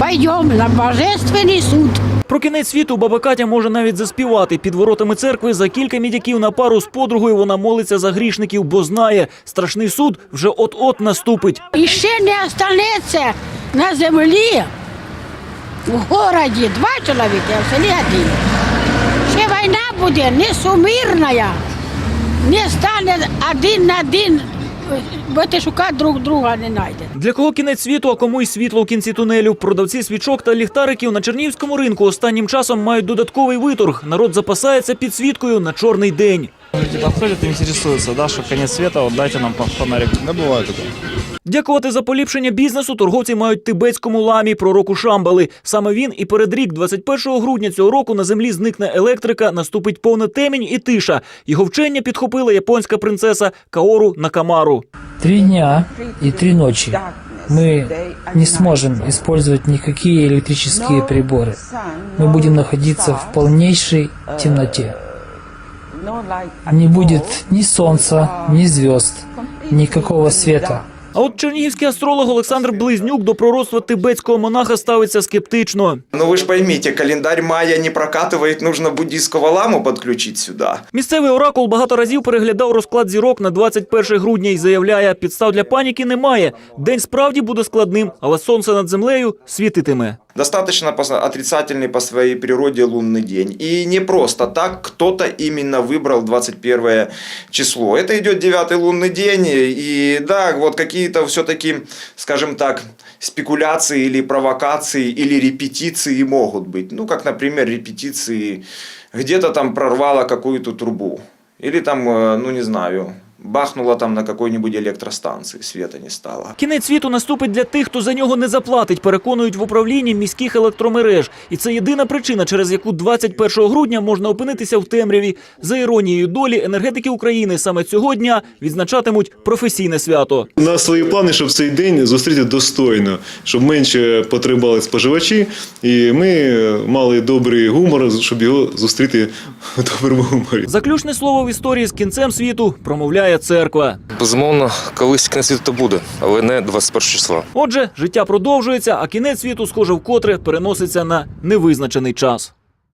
пойдем на божественный суд. Про кінець світу баба Катя може навіть заспівати. Під воротами церкви за кілька мідяків на пару з подругою вона молиться за грішників, бо знає, страшний суд вже от-от наступить. І ще не останеться на землі в городі два чоловіки, а в селі один. Ще війна буде несумирна, не стане один на один, будете шукати друг друга, не знайде. Для кого кінець світу, а кому й світло в кінці тунелю. Продавці свічок та ліхтариків на Чернівському ринку останнім часом мають додатковий виторг. Народ запасається підсвіткою на чорний день Люди подходят и интересуются, да, что конец света, вот дайте нам по- фонарик. Да бывает такое. Дякувати за поліпшення бізнесу торговці мають тибетському ламі пророку Шамбали. Саме він і передрік 21 грудня цього року на землі зникне електрика, наступить повна темінь і тиша. Його вчення підхопила японська принцеса Каору Накамару. Три дня и три ночи мы не сможем использовать никакие электрические приборы. Мы будем находиться в полнейшей темноте. Не будет ни солнца, ни звезд, никакого света. А от чернігівський астролог Олександр Близнюк до пророцтва тибетського монаха ставиться скептично. Ну вы же поймите, календарь майя не прокатывает, нужно буддийского ламу подключить сюда. Місцевий оракул багато разів переглядав розклад зірок на 21 грудня і заявляє, підстав для паніки немає. День справді буде складним, але сонце над землею світитиме. Достаточно отрицательный по своей природе лунный день. И не просто так кто-то именно выбрал 21 число. Это идет девятый лунный день. И да, вот какие-то все-таки, скажем так, спекуляции или провокации или репетиции могут быть. Ну, как, например, репетиции где-то там прорвало какую-то трубу. Или там, э, ну не знаю, бахнуло там на какой-нибудь электростанции, света не стало. Кінець світу наступить для тих, хто за нього не заплатить, переконують в управлінні міських електромереж. І це єдина причина, через яку 21 грудня можна опинитися в темряві. За іронією долі, енергетики України саме цього дня відзначатимуть професійне свято. У нас свої плани, щоб цей день зустріти достойно, щоб менше потребували споживачі, і ми мали добрий гумор, щоб його зустріти в доброму гуморі. Заключне слово в історії з кінцем світу промовляє церква. Безумовно, колись кінець світу то буде, але не 21 числа. Отже, життя продовжується, а кінець світу, схоже, вкотре переноситься на невизначений час.